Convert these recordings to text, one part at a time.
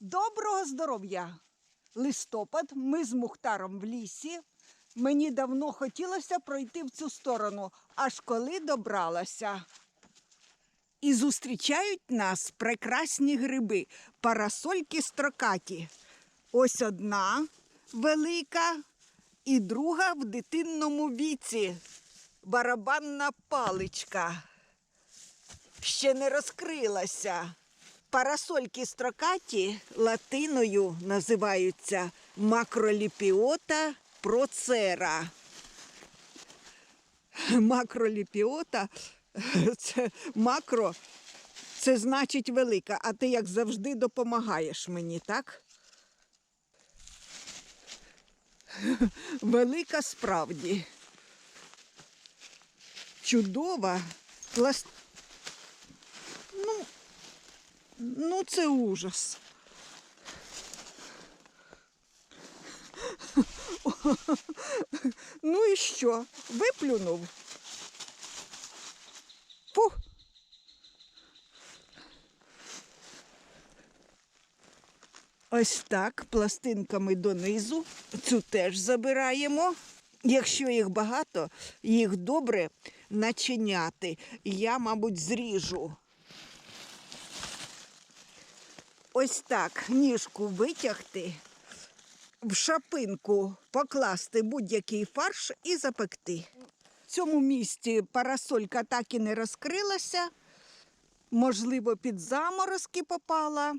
Доброго здоров'я! Листопад, ми з Мухтаром в лісі. Мені давно хотілося пройти в цю сторону, аж коли добралася. І зустрічають нас прекрасні гриби, парасольки строкаті. Ось одна велика і друга в дитинному віці. Барабанна паличка ще не розкрилася. Парасольки строкаті латиною називаються макроліпіота процера. Макроліпіота це макро, це значить велика, а ти, як завжди, допомагаєш мені, так? Велика справді. Чудова, пласт... Ну, ну, це ужас. Ну і що? Виплюнув? Фух. Ось так, пластинками донизу. Цю теж забираємо. Якщо їх багато, їх добре начиняти. Я, мабуть, зріжу. Ось так ніжку витягти, в шапинку покласти будь-який фарш і запекти. В цьому місці парасолька так і не розкрилася, можливо, під заморозки попала.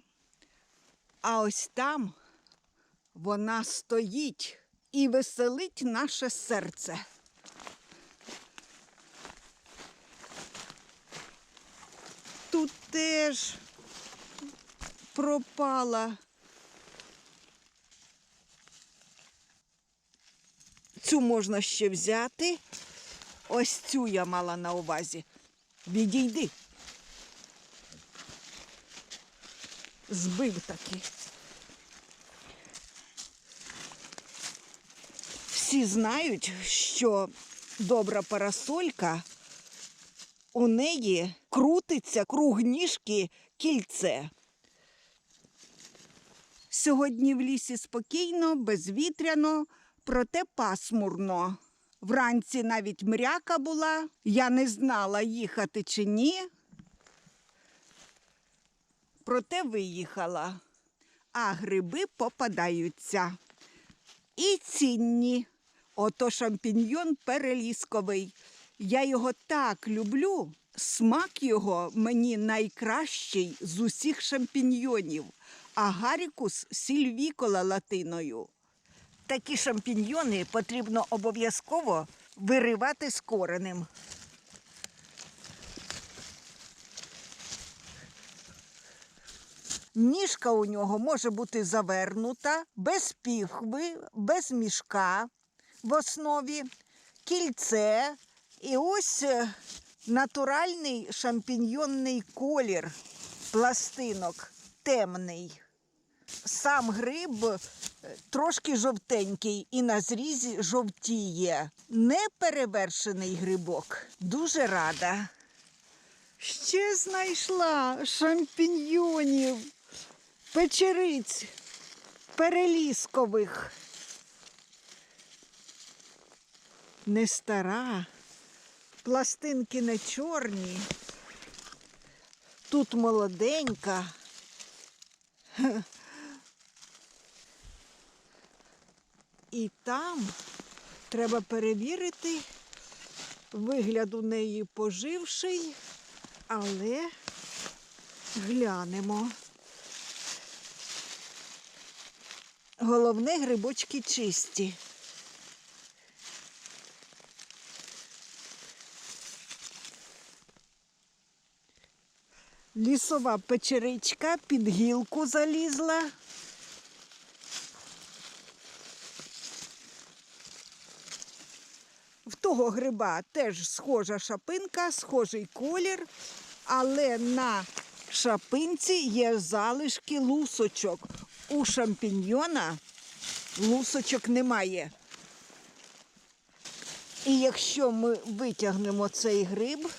А ось там вона стоїть і веселить наше серце. Тут теж пропала. Цю можна ще взяти. Ось цю я мала на увазі. Відійди. Збив таки. Всі знають, що добра парасолька, у неї крутиться круг ніжки кільце. Сьогодні в лісі спокійно, безвітряно, проте пасмурно. Вранці навіть мряка була, я не знала, їхати чи ні. Проте виїхала, а гриби попадаються. І цінні. Ото шампіньйон перелісковий. Я його так люблю. Смак його мені найкращий з усіх шампіньйонів, а гарікус сільвікола латиною. Такі шампіньйони потрібно обов'язково виривати з коренем. Ніжка у нього може бути завернута, без піхви, без мішка в основі, кільце і ось е, натуральний шампіньйонний колір пластинок темний. Сам гриб е, трошки жовтенький і на зрізі жовтіє. Неперевершений грибок. Дуже рада. Ще знайшла шампіньйонів, печериць переліскових. Не стара, пластинки не чорні. Тут молоденька. І там треба перевірити вигляд у неї поживший, але глянемо. Головне грибочки чисті. Лісова печеричка під гілку залізла. В того гриба теж схожа шапинка, схожий колір, але на шапинці є залишки лусочок. У шампіньйона лусочок немає. І якщо ми витягнемо цей гриб,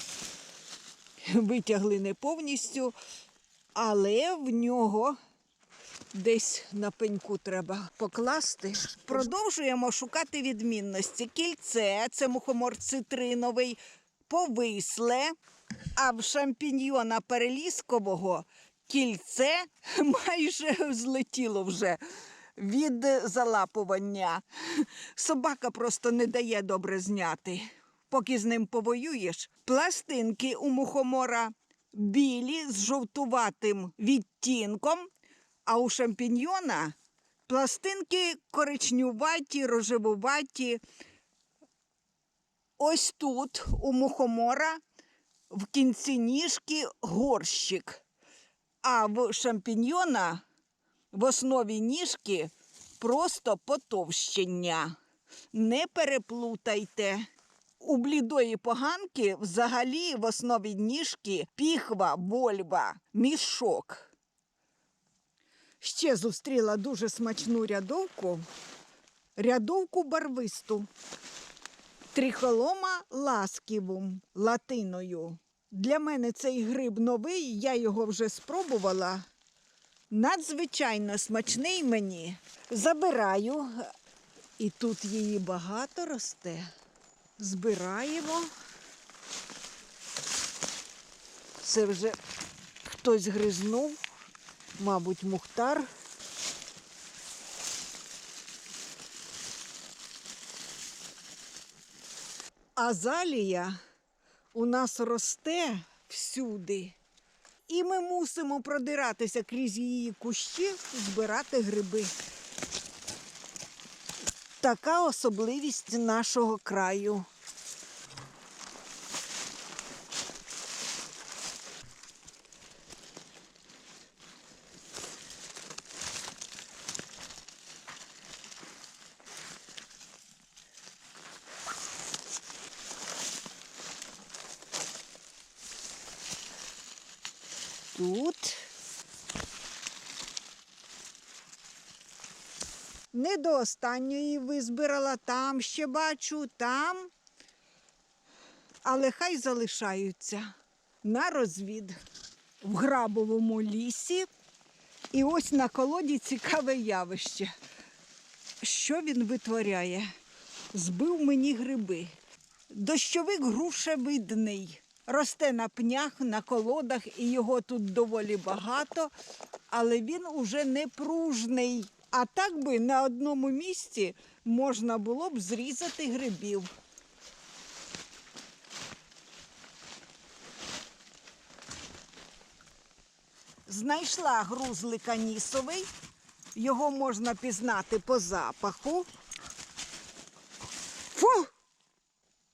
витягли не повністю, але в нього Десь на пеньку треба покласти. Продовжуємо шукати відмінності. Кільце це мухомор цитриновий, повисле, а в шампіньйона переліскового кільце майже злетіло вже від залапування. Собака просто не дає добре зняти. Поки з ним повоюєш, пластинки у мухомора білі з жовтуватим відтінком, а у шампіньйона пластинки коричнюваті, рожевуваті. Ось тут у мухомора в кінці ніжки горщик, а в шампіньйона в основі ніжки просто потовщення. Не переплутайте. У блідої поганки взагалі в основі ніжки піхва, вольва, мішок. Ще зустріла дуже смачну рядовку, рядовку барвисту, трихолома ласківум латиною. Для мене цей гриб новий, я його вже спробувала. Надзвичайно смачний мені. Забираю, і тут її багато росте. Збираємо. Це вже хтось гризнув, мабуть, мухтар. Азалія у нас росте всюди. І ми мусимо продиратися крізь її кущі, збирати гриби. Така особливість нашого краю. Тут Не до останньої визбирала, там ще бачу, там. Але хай залишаються на розвід в грабовому лісі. І ось на колоді цікаве явище. Що він витворяє? Збив мені гриби. Дощовик грушевидний. Росте на пнях, на колодах, і його тут доволі багато, але він уже не пружний. А так би на одному місці можна було б зрізати грибів. Знайшла грузлик анісовий. Його можна пізнати по запаху. Фу!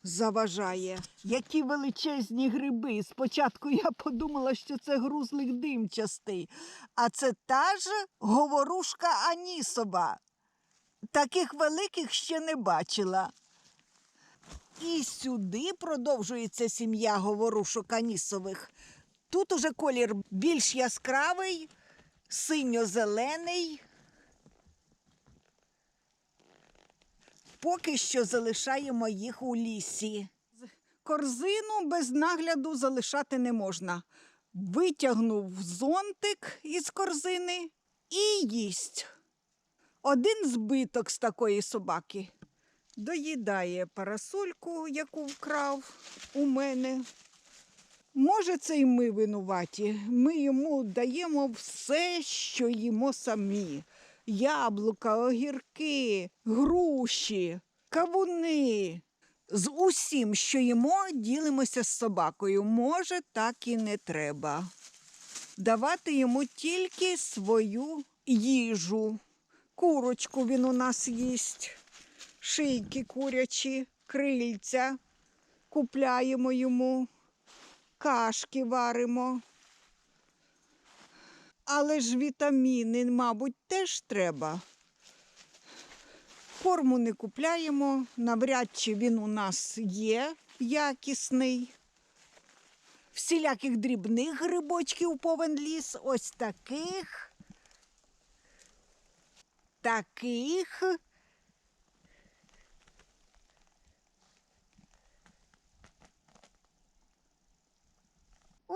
Заважає. Які величезні гриби. Спочатку я подумала, що це грузлик димчастий, а це та ж говорушка Анісова. Таких великих ще не бачила. І сюди продовжується сім'я говорушок Анісових. Тут уже колір більш яскравий, синьо-зелений. Поки що залишаємо їх у лісі. Корзину без нагляду залишати не можна. Витягнув зонтик із корзини і їсть. Один збиток з такої собаки доїдає парасольку, яку вкрав у мене. Може, це й ми винуваті. Ми йому даємо все, що їмо самі: яблука, огірки, груші, кавуни. З усім, що їмо, ділимося з собакою. Може, так і не треба. Давати йому тільки свою їжу. Курочку він у нас їсть, шийки курячі, крильця купляємо йому кашки варимо. Але ж вітаміни, мабуть, теж треба. Корму не купляємо, навряд чи він у нас є якісний. Всіляких дрібних грибочків повен ліс, ось таких, таких.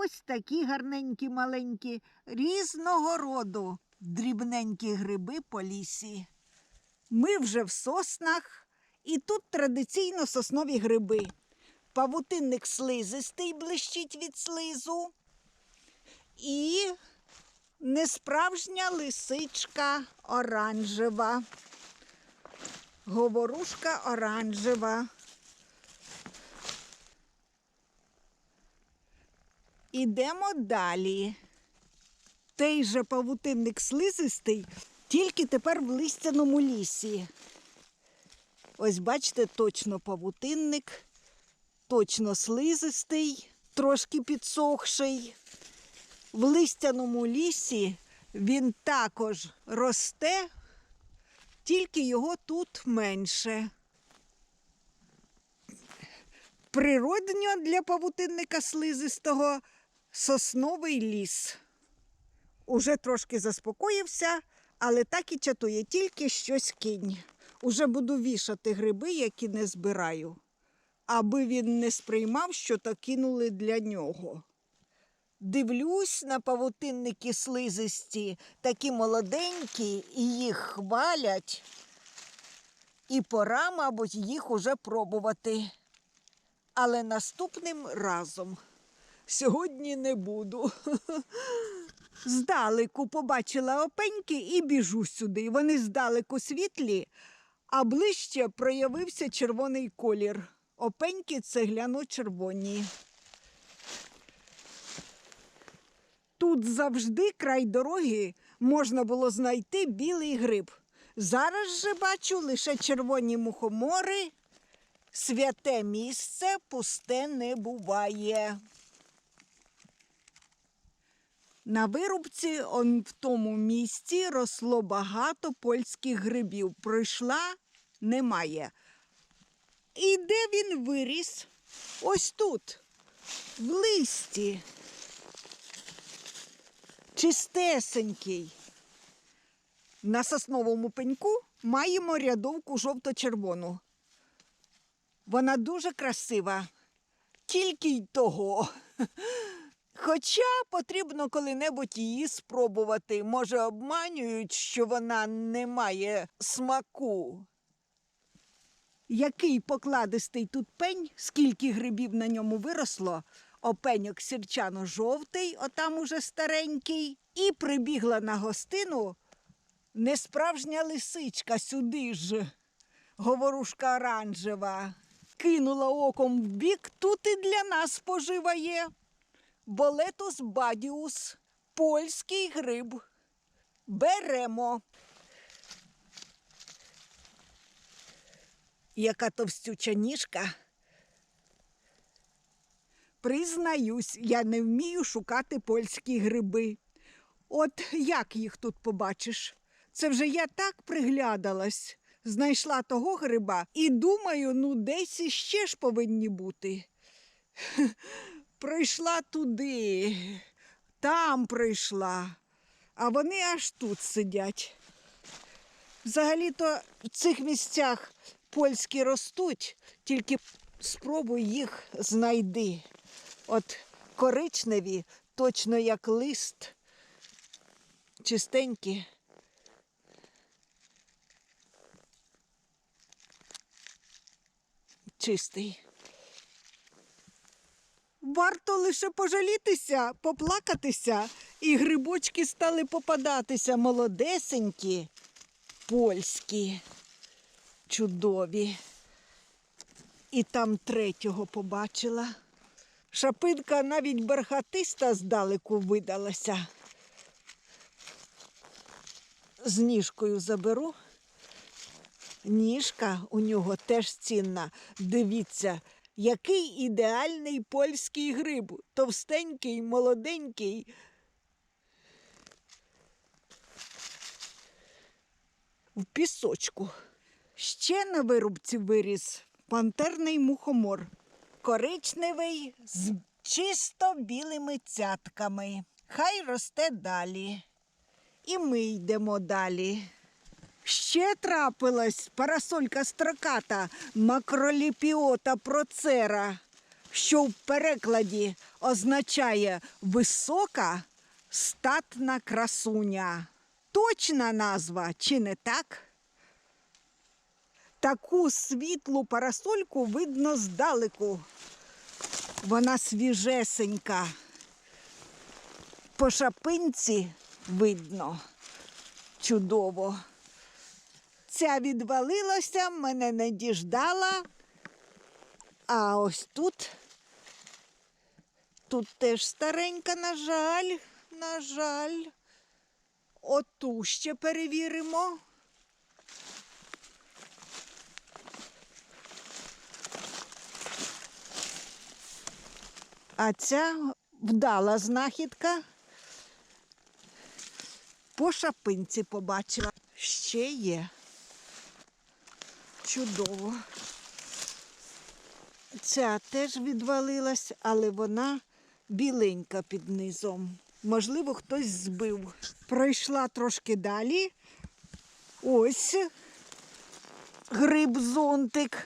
Ось такі гарненькі, маленькі, різного роду. дрібненькі гриби по лісі. Ми вже в соснах, і тут традиційно соснові гриби. Павутинник слизистий блищить від слизу. І несправжня лисичка оранжева. Говорушка оранжева. Ідемо далі. Той же павутинник слизистий, тільки тепер в листяному лісі. Ось бачите, точно павутинник, точно слизистий, трошки підсохший. В листяному лісі він також росте, тільки його тут менше. Природньо для павутинника слизистого сосновий ліс. Уже трошки заспокоївся, але так і чатує, тільки щось кінь. Уже буду вішати гриби, які не збираю, аби він не сприймав, що то кинули для нього. Дивлюсь на павутинники слизисті, такі молоденькі, і їх хвалять. І пора, мабуть, їх уже пробувати. Але наступним разом. Сьогодні не буду. Здалеку побачила опеньки і біжу сюди. Вони здалеку світлі, а ближче проявився червоний колір. Опеньки цегляно-червоні. Тут завжди край дороги можна було знайти білий гриб. Зараз же бачу лише червоні мухомори. Святе місце пусте не буває. На вирубці он в тому місці росло багато польських грибів. Пройшла немає. І де він виріс? Ось тут, в листі. Чистесенький. На сосновому пеньку маємо рядовку жовто-червону. Вона дуже красива, тільки й того. Хоча потрібно коли-небудь її спробувати. Може, обманюють, що вона не має смаку. Який покладистий тут пень, скільки грибів на ньому виросло, опеньок сірчано-жовтий, отам уже старенький, і прибігла на гостину несправжня лисичка сюди ж, говорушка оранжева. Кинула оком в бік, тут і для нас пожива є. Болетус бадіус, польський гриб. Беремо. Яка товстюча ніжка. Признаюсь, я не вмію шукати польські гриби. От як їх тут побачиш? Це вже я так приглядалась, знайшла того гриба і думаю, ну десь іще ж повинні бути. Прийшла туди, там прийшла, а вони аж тут сидять. Взагалі-то в цих місцях польські ростуть, тільки спробуй їх знайди. От коричневі, точно як лист, чистенькі. Чистий. Варто лише пожалітися, поплакатися, і грибочки стали попадатися молодесенькі, польські, чудові. І там третього побачила. Шапинка навіть бархатиста здалеку видалася. З ніжкою заберу. Ніжка у нього теж цінна. Дивіться, який ідеальний польський гриб. Товстенький, молоденький. В пісочку. Ще на вирубці виріс пантерний мухомор. Коричневий з чисто білими цятками. Хай росте далі. І ми йдемо далі. Ще трапилась парасолька строката макроліпіота процера, що в перекладі означає висока статна красуня. Точна назва, чи не так? Таку світлу парасольку видно здалеку. Вона свіжесенька. По шапинці видно. Чудово. Ця відвалилася, мене не діждала. А ось тут. Тут теж старенька, на жаль, на жаль. Оту ще перевіримо. А ця вдала знахідка. По шапинці побачила. Ще є. Чудово. Ця теж відвалилась, але вона біленька під низом. Можливо, хтось збив. Пройшла трошки далі. Ось гриб-зонтик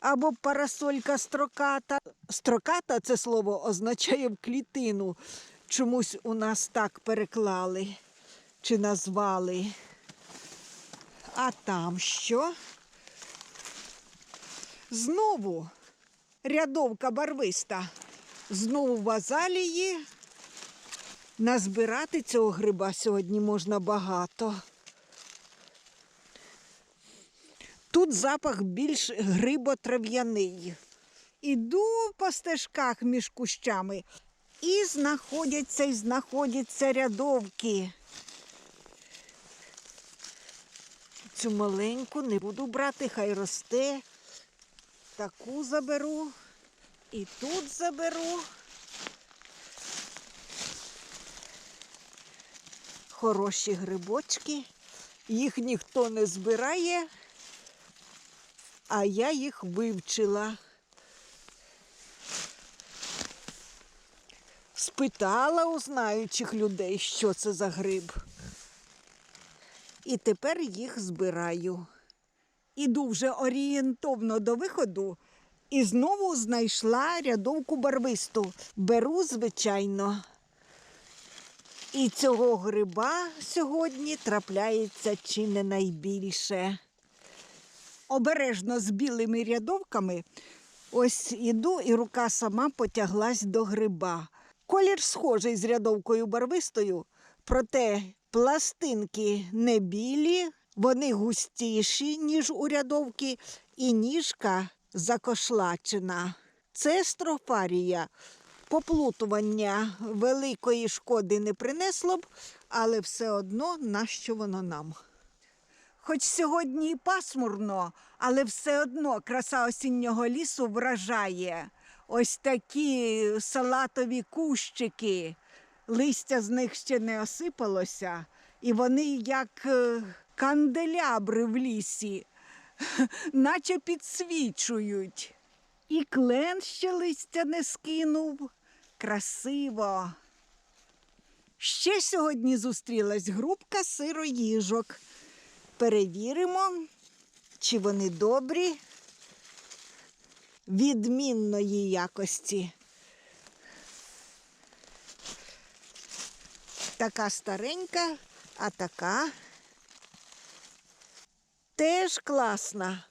або парасолька строката. Строката це слово означає в клітину. Чомусь у нас так переклали чи назвали. А там що? Знову рядовка барвиста. Знову в азалії. Назбирати цього гриба сьогодні можна багато. Тут запах більш гриботрав'яний. Іду по стежках між кущами і знаходяться, і знаходяться рядовки. Цю маленьку не буду брати, хай росте. Таку заберу і тут заберу. Хороші грибочки. Їх ніхто не збирає, а я їх вивчила. Спитала у знаючих людей, що це за гриб. І тепер їх збираю. Іду вже орієнтовно до виходу і знову знайшла рядовку барвисту. Беру, звичайно. І цього гриба сьогодні трапляється чи не найбільше. Обережно з білими рядовками ось іду, і рука сама потяглась до гриба. Колір схожий з рядовкою барвистою, проте пластинки не білі, вони густіші, ніж у рядовки, і ніжка закошлачена. Це строфарія. Поплутування великої шкоди не принесло б, але все одно нащо воно нам. Хоч сьогодні і пасмурно, але все одно краса осіннього лісу вражає. Ось такі салатові кущики, листя з них ще не осипалося, і вони як е, канделябри в лісі, наче підсвічують. І клен ще листя не скинув. Красиво. Ще сьогодні зустрілась групка сироїжок. Перевіримо, чи вони добрі, відмінної якості. Така старенька, а така теж класна.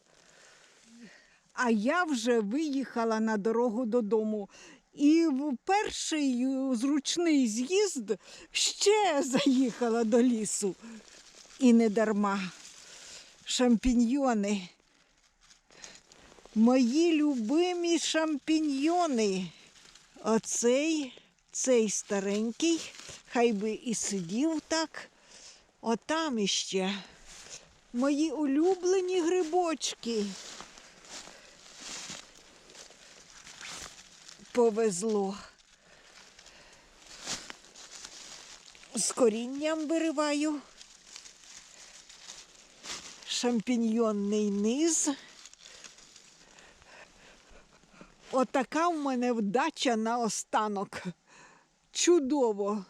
А я вже виїхала на дорогу додому. І в перший е, зручний з'їзд ще заїхала до лісу. І не дарма. Шампіньйони. Мої любимі шампіньйони. Оцей, цей старенький, хай би і сидів так. Отам іще. Мої улюблені грибочки. Повезло. З корінням вириваю. Шампіньйонний низ. Отака в мене вдача на останок. Чудово.